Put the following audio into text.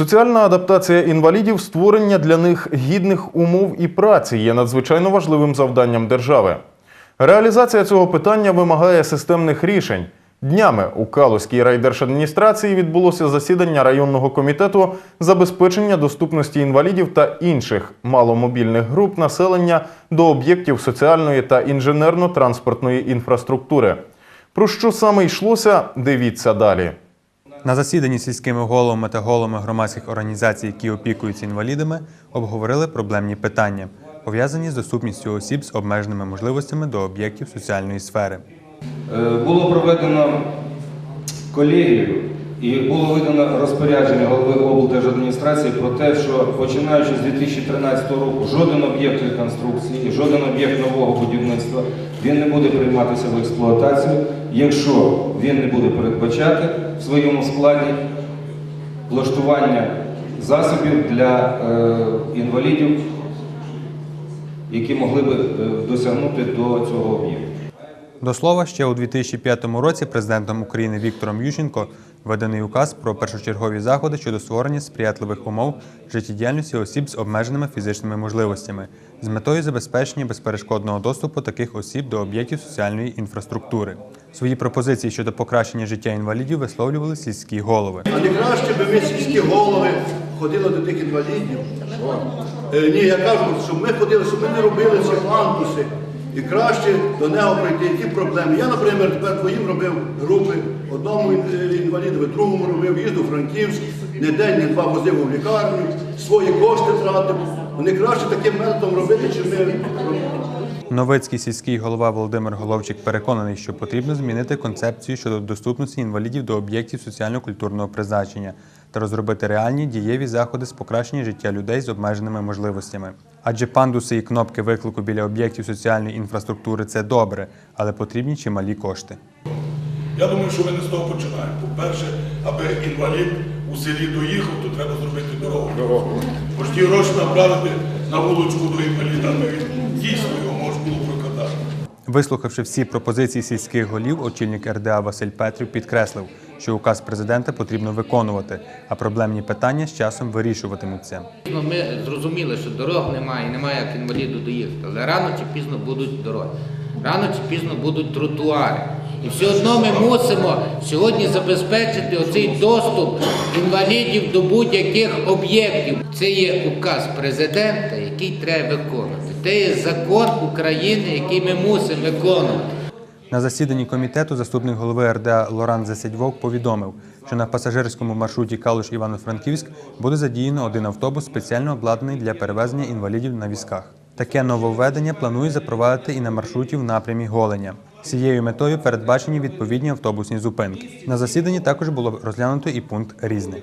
Соціальна адаптація інвалідів, створення для них гідних умов і праці є надзвичайно важливим завданням держави. Реалізація цього питання вимагає системних рішень. Днями у Калузькій райдержадміністрації відбулося засідання районного комітету забезпечення доступності інвалідів та інших маломобільних груп населення до об'єктів соціальної та інженерно-транспортної інфраструктури. Про що саме йшлося, дивіться далі. На засіданні сільськими головами та головами громадських організацій, які опікуються інвалідами, обговорили проблемні питання, пов'язані з доступністю осіб з обмеженими можливостями до об'єктів соціальної сфери. Е, Було проведено колегію і було видано розпорядження голови облдержадміністрації про те, що починаючи з 2013 року жоден об'єкт реконструкції, жоден об'єкт нового будівництва він не буде прийматися в експлуатацію, якщо він не буде передбачати в своєму складі влаштування засобів для е, інвалідів, які могли би е, досягнути до цього об'єкту. До слова, ще у 2005 році президентом України Віктором Ющенко введений указ про першочергові заходи щодо створення сприятливих умов життєдіяльності осіб з обмеженими фізичними можливостями з метою забезпечення безперешкодного доступу таких осіб до об'єктів соціальної інфраструктури. Свої пропозиції щодо покращення життя інвалідів висловлювали сільські голови. А не краще би ми сільські голови ходили до тих інвалідів. Е, ні, я кажу, щоб ми ходили, щоб ми не робили ці пандуси. І краще до нього пройти, які проблеми. Я, наприклад, тепер твоїм робив групи, одному ін- інвалідові, другому робив, їздив у Франківськ, не день, не два возив у лікарню, свої кошти тратив. Вони краще таким методом робити, чи ми. Новицький сільський голова Володимир Головчик переконаний, що потрібно змінити концепцію щодо доступності інвалідів до об'єктів соціально-культурного призначення та розробити реальні дієві заходи з покращення життя людей з обмеженими можливостями. Адже пандуси і кнопки виклику біля об'єктів соціальної інфраструктури це добре, але потрібні чималі кошти. Я думаю, що ми не з того починаємо. По-перше, аби інвалід у селі доїхав, то треба зробити дорогу. Бо ж ті гроші направити на вуличку до інваліда, то він дійсно його можна було прокатати. Вислухавши всі пропозиції сільських голів, очільник РДА Василь Петрів підкреслив, що указ президента потрібно виконувати, а проблемні питання з часом вирішуватимуться. Ну, Ми зрозуміли, що дорог немає, немає як інваліду доїхати, але рано чи пізно будуть дороги, рано чи пізно будуть тротуари. І все одно ми мусимо сьогодні забезпечити оцей доступ інвалідів до будь-яких об'єктів. Це є указ президента, який треба виконувати. Це є закон України, який ми мусимо виконувати. На засіданні комітету заступник голови РДА Лоран Засядьвок повідомив, що на пасажирському маршруті Калуш Івано-Франківськ буде задіяно один автобус, спеціально обладнаний для перевезення інвалідів на візках. Таке нововведення планують запровадити і на маршруті в напрямі Голеня. Цією метою передбачені відповідні автобусні зупинки. На засіданні також було розглянуто і пункт різне.